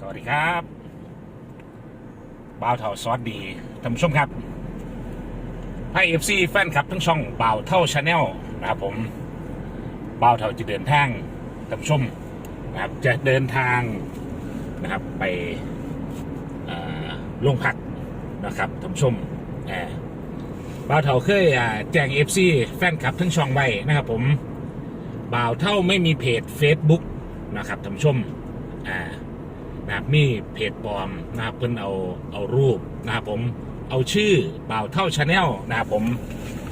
สวัสดีครับบ่าวเท่าซอสดีท่านผู้ชมครับไพ่เอฟซีแฟนคลับทั้งช่องบ่าวเท่าชาแนลนะครับผมบ่าวเท่าจะเดินทางท่านผู้ชมนะครับจะเดินทางนะครับไปอ่อโรงพักนะครับท่านผู้ชมบ่าวเท่าเคยแจ้งเอฟซีแฟนคลับทั้งช่องไว้นะครับผมบ่าวเท่าไม่มีเพจ Facebook นะครับท่านผู้ชมอ่า นะครับมีเพจปลอมนะครับเพิ่นเอาเอารูปนะครับผมเอาชื่อบ่าวเท่าชาแนลนะครับผม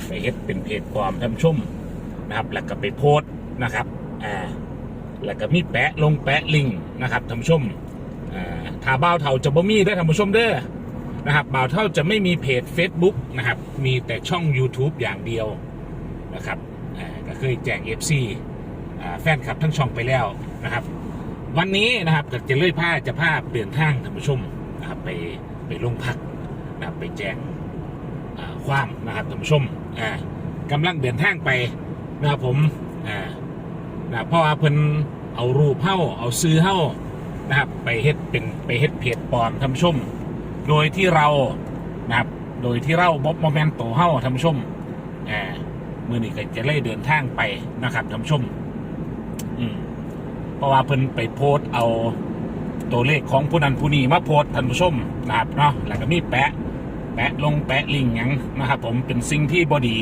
ไปเฮ็ดเป็นเพจปลอมท่านผู้ชมนะครับ แล้วก็ไปโพสต์นะครับอ่าแล้วก็มีแปะลงแปะลิงก์นะครับท่านผู้ชมอ่าถ้าบ่าวเท่าจะบ่มีได้ท่านผู้ชมเด้อนะครับบ่าวเท่าจะไม่มีเพจ Facebook นะครับ มีแต่ช่อง YouTube อย่างเดียวนะครับอ่าก็เคยแจ้ง FC อ่าแฟนคลับทั้งช่องไปแล้วนะครับ วันนี้นะครับก็จะเลื่อยผ้าจะผ้าเปลี่ยนทางท่านผู้ชมนะครับไปไปโรงพักนะครับไปแจ้งความนะครับท่านผู้ชมอ่ากำลังเดินทางไปนะครับผมอ่านะเพราะว่าเพิ่นเอารูปเฮ้าเอาซื้อเฮ้านะครับไปเฮ็ดเป็นไปเฮ็ดเพจปลอมท่านผู้ชม โดยที่เรานะครับโดยที่เราบ๊อบโมเมนต์โตเฮ้าท่านผู้ชมอ่ามือนี้ก็จะเล่เดินทางไปนะครับท่านผู้ชม เพราะว่าเพิ่นไปโพสต์เอาตัวเลขของผู้นั้นผู้นี้มาโพสต์ท่านผู้ชมนะครับเนาะแล้วก็มีแปะ แปะลงแปะลิงก์หยังนะครับ ผมเป็นสิ่งที่บดี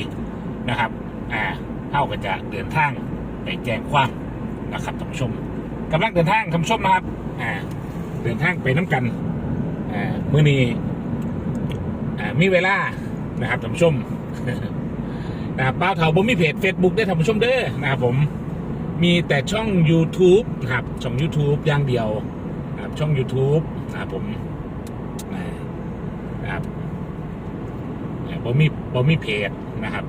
นะครับอ่าเท่าก็จะเดินทางไปแจ้งความนะครับท่านผู้ชมกำลังเดินทางท่านผู้ชมนะครับอ่าเดินทางไปน้ำกันอ่ามื้อนี้อ่ามีเวลานะครับท่านผู้ชม นะครับป้าวเถาบ่มีเพจ Facebook ได้ท่านผู้ชมเด้อนะครับผม มีแต่ช่อง YouTube นะครับ ช่อง YouTube อย่างเดียวนะครับช่อง YouTube นะครับผมอ่านะครับบ่มีบ่มีเพจนะครับ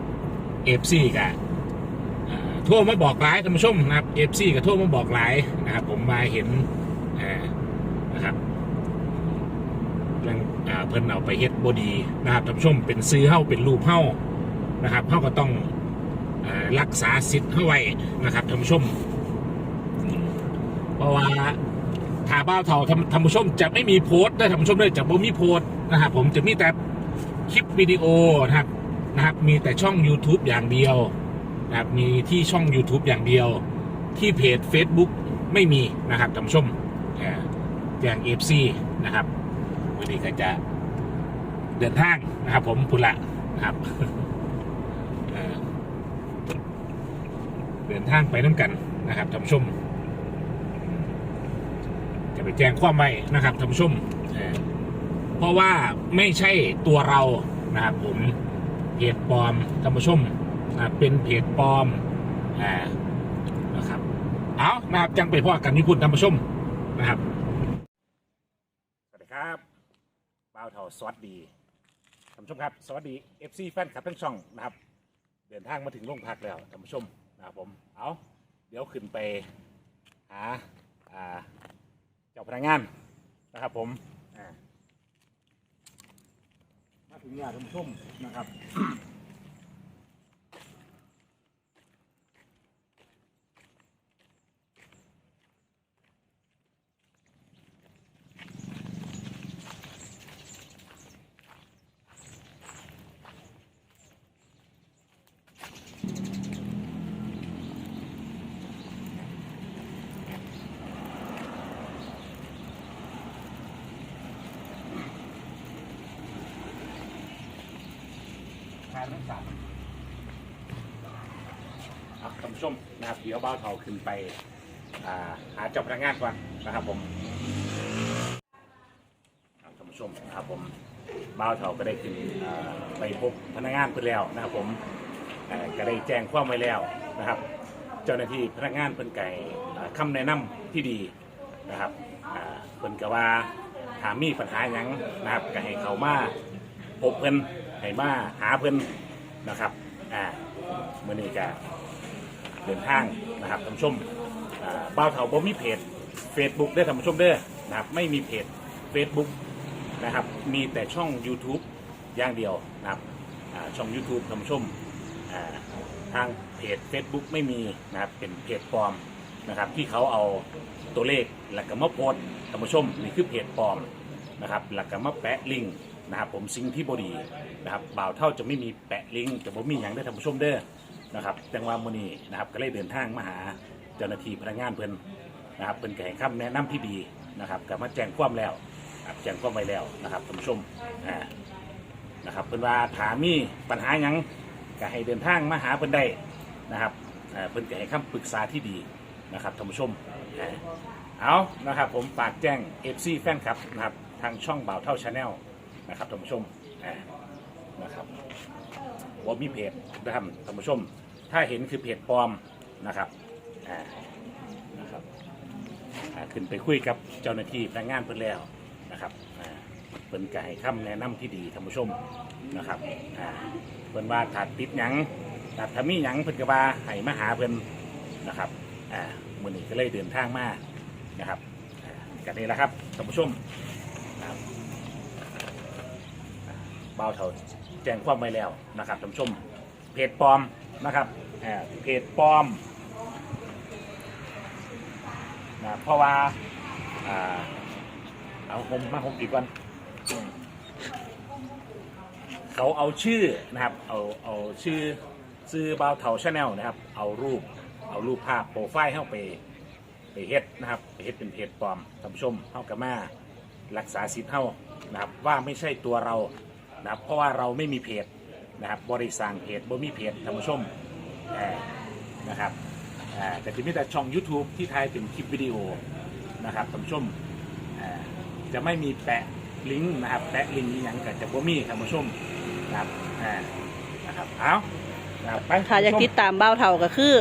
FC กับโทรมาบอกหลายท่านผู้ชมนะครับ FC กับโทรมาบอกหลายนะครับ ผมมาเห็นอ่านะครับเรื่องเพิ่นเอาไปเฮ็ดบดีนะครับท่านผู้ชมเป็นซื้อเฮ้าเป็นรูปเฮ้านะครับเฮ้าก็ต้อง รักษาสิทธิ์เข้าไว้นะครับท่านผู้ชมอืมเพราะว่าถ้าบ้าเท่าท่านท่านผู้ชมจะไม่มีโพสต์ได้ท่านผู้ชมเลยจะไม่มีโพสต์นะครับผมจะมีแต่คลิปวิดีโอนะครับนะครับ มีแต่ช่อง YouTube อย่างเดียวนะครับมีที่ช่อง YouTube อย่างเดียว ที่เพจ Facebook ไม่มีนะครับท่านผู้ชมเอ่อแจ้งเอฟซีนะครับวันนี้ก็จะเดินทางนะครับผมพุละนะครับ เอ่อ เดินทางไปน้ำกันนะครับท่านผู้ชม จะไปแจ้งความไว้นะครับท่านผู้ชมเอ่อเพราะว่าไม่ใช่ตัวเรานะครับผมเพจปลอมท่านผู้ชมนะเป็นเพจปลอมนะครับเอานะครับจังไปพ่อกันนิพุนท่านผู้ชมนะครับสวัสดีครับบ่าวเท่าสวัสดีท่านผู้ชมครับ สวัสดี FC แฟนคลับทั้งช่องนะครับ เดินทางมาถึงโรงพักแล้วท่านผู้ชม นะครับผมเอาเดี๋ยวขึ้นไปหาเจ้าพนักงานนะครับผมมาถึงเนี่ยท่านผู้ชมนะครับ ทานทั้งสามครับท่านผู้ชมนะครับเดี๋ยวบ้าวเทาขึ้นไปอ่าหาเจ้าพนักงานก่อนนะครับผมครับท่านผู้ชมนะครับผมบ้าวเทาก็ได้ขึ้นอ่าไปพบพนักงานเพื่นแล้วนะครับผมเอ่อก็ได้แจ้งความไว้แล้วนะครับ เจ้าหน้าที่พนักงานเพิ่นไก่าคำแนะนำที่ดีนะครับอ่าเพิ่นก็ว่าถามมีปัญหาหยังนะครับก็ให้เขามาพบเพิ่น ให้มาหาเพิ่อนนะครับอ่ามื่อนี้ก็เดินทางนะครับท่านผู้ชมอ่าบ้าวเถาบ่มีเพจ Facebook ได้อท่านผู้ชมเด้อนะครับไม่มีเพจ Facebook นะครับมีแต่ช่อง YouTube อย่างเดียวนะครับอ่าช่อง YouTube ท่านผู้ชมอ่าทางเพจ Facebook ไม่มีนะครับเป็นเพจปลอมนะครับที่เขาเอาตัวเลขแล้วก็มาโพสต์ท่านผู้ชมนี่คือเพจปลอมนะครับแล้วก็มาแปะลิงก์ นะครับผมสิ่งที่บดีนะครับบ่าวเท่าจะไม่มีแปะลิงก์จะบ่มีอย่างได้ท่านผู้ชมเด้อนะครับจังวะมื้อนี้นะครับก็เลยเดินทางมาหาเจ้าหน้าที่พนักงานเพิ่นนะครับเพิ่นก็ให้คำแนะนำที่ดีนะครับก็มาแจ้งความแล้วครับแจ้งความไว้แล้วนะครับท่านผู้ชมอ่านะครับเป็นว่าถามมีปัญหาหยังก็ให้เดินทางมาหาเพิ่นได้นะครับเอ่อเพิ่นก็ให้คำปรึกษาที่ดีนะครับท่านผู้ชมเอ่อเอานะครับผมฝากแจ้ง FC แฟนคลับนะครับทางช่องบ่าวเท่าชาแนล นะครับท่านผู้ชมเอ่อนะครับว่ามีเพจนะครับท่านผู้ชม ถ้าเห็นคือเพจปลอมนะครับอ่านะครับอ่าขึ้นไปคุยกับเจ้าหน้าที่พนักงานเพิ่นแล้วนะครับอ่าเพิ่นก็ให้คำแนะนำที่ดีท่านผู้ชมนะครับอ่าเพิ่นว่าถ้าติดหยังถ้าถ้ามีหยังเพิ่นก็ว่าให้มาหาเพิ่นนะครับอ่ามื้อนี้ก็เลยเดินทางมานะครับอ่ากันนี่แหละครับท่านผู้ชมครับ อ่าเบาเทาแจ้งความไว้แล้วนะครับท่านผู้ชมเพจปลอมนะครับอ่าเพจปลอมนะเพราะว่าอ่าเอาผมมาผมอีกก่อนเขาเอาชื่อนะครับเอาเอาชื่อชื่อบาวเทาชาแนลนะครับ เอารูปเอารูปภาพโปรไฟล์เข้าไปไปเฮ็ดนะครับไปเฮ็ดเป็นเพจปลอมท่านผู้ชมเข้ากับมารักษาสิทธิ์เท่านะครับว่าไม่ใช่ตัวเรา นะครับเพราะว่าเราไม่มีเพจนะครับบริสั่งเพจบ่มีเพจท่านผู้ชมเอ่อนะครับอ่าแต่ที่มีแต่ช่อง YouTube ที่ถ่ายเป็นคลิปวิดีโอนะครับท่านผู้ชมอ่าจะไม่มีแปะลิงก์นะครับแปะลิงก์อหย่างกับจะบ่มีท่านผู้ชมนะครับอ่านะครับเอานะครับไปค่ะอยากติดตามเบ้าเท่าก็คือ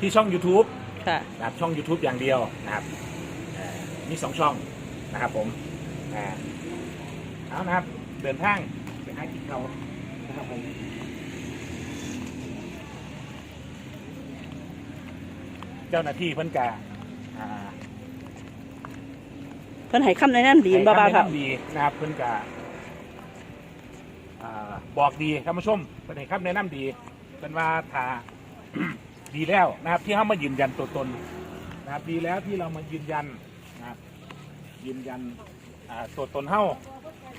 ที่ช่อง YouTube ค่ะนะครับช่อง YouTube อย่างเดียวนะครับอ่ามีสองช่องนะครับผมอ่าเอานะครับ เดินทาง ไปหากินเขาวนะครับผมเจ้าหน้าที่เพิ่นกะอ่าเพิ่นให้คำแนะนำดีบ่เบ้าเท่า ให้คำแนะนำดีนะครับเพิ่นกะอ่าบอกดีท่านผู้ชมเพิ่นให้คำแนะนำดีเพิ่นว่าถ้า ดีแล้วนะครับ ที่เขามายืนยันตัวตนนะครับ ดีแล้วที่เรามายืนยันนะครับยืนยันอ่าตัวตนเฮา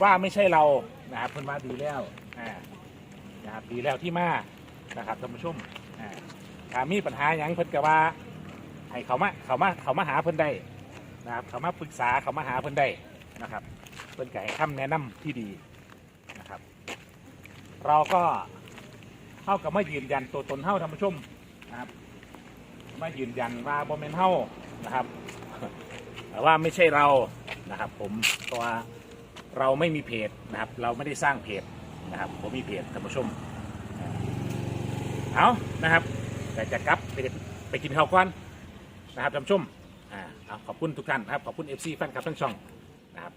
ว่าไม่ใช่เรานะครับเพิ่นว่าดีแล้วอ่านะครับดีแล้วที่มานะครับท่านผู้ชมอ่าถ้ามีปัญหาอย่างเพิ่นก็ว่าให้เขามาเขามาเขามาหาเพิ่นได้นะครับเขามาปรึกษาเขามาหาเพื่อนได้นะครับ เพื่อนไก่คำแนะนำที่ดีนะครับ เราก็เข้ากับมายืนยันตัวตนเท่าท่านผู้ชมนะครับมายืนยันว่าบอมเมนเท่านะครับ แต่ว่าไม่ใช่เรานะครับ ผมเพราะว่า เราไม่มีเพจนะครับ เราไม่ได้สร้างเพจนะครับผมมีเพจท่านผู้ชมเอานะครับแต่จะกลับไปไปกินข้าวก่อนนะครับท่านผู้ชมอ่าเอาขอบคุณทุกท่านนะครับขอบคุณ FC แฟนคลับทั้งช่องนะครับ